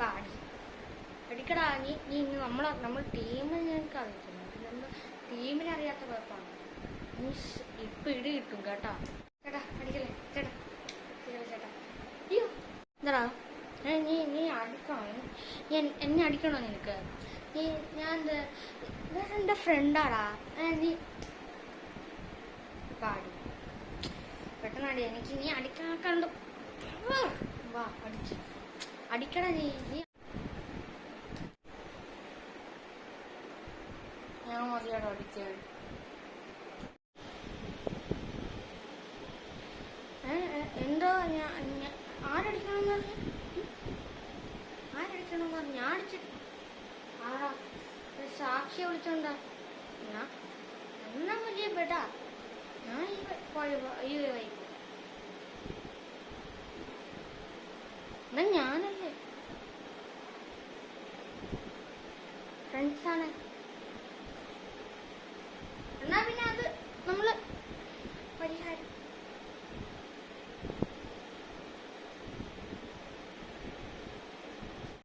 പാടി. പഠിക്കടാ നീ നീ ഇന്ന് നമ്മളെ നമ്മൾ ടീമിനെ ഞങ്ങൾക്ക് അറിയിക്കുന്നു. നമ്മൾ ടീമിനെ അറിയാത്ത കുഴപ്പമാണ്. നീ സ് ഇപ്പൊ ഇടി കിട്ടും കേട്ടാ. ചേട്ടാ അടിക്കല്ലേ ചേട്ടാ അടിക്കല്ലേ ചേട്ടാ? അയ്യോ എന്താടാ? നീ നീ അടിക്കണോ? നീ എന്നെ അടിക്കണോ നിനക്ക്? നീ ഞാൻ എന്ത് എന്റെ ഫ്രണ്ടാടാ നീ പാടി. പെട്ടെന്നാടി എനിക്ക് നീ അടിക്കാൻ നീ. ഞാൻ എന്തോ ഞാൻ ആരടിക്കണമെന്ന് ഞാൻ അടിച്ചു ആടാ സാക്ഷിയെ വിളിച്ചോണ്ടാ ഞാൻ എന്നാ മതിയെ ഞാൻ ഈ വ- പോയി പോ- ഈ വഴി പോ. എന്നാ ഞാനല്ലേ? ഫ്രണ്ട്സാണ്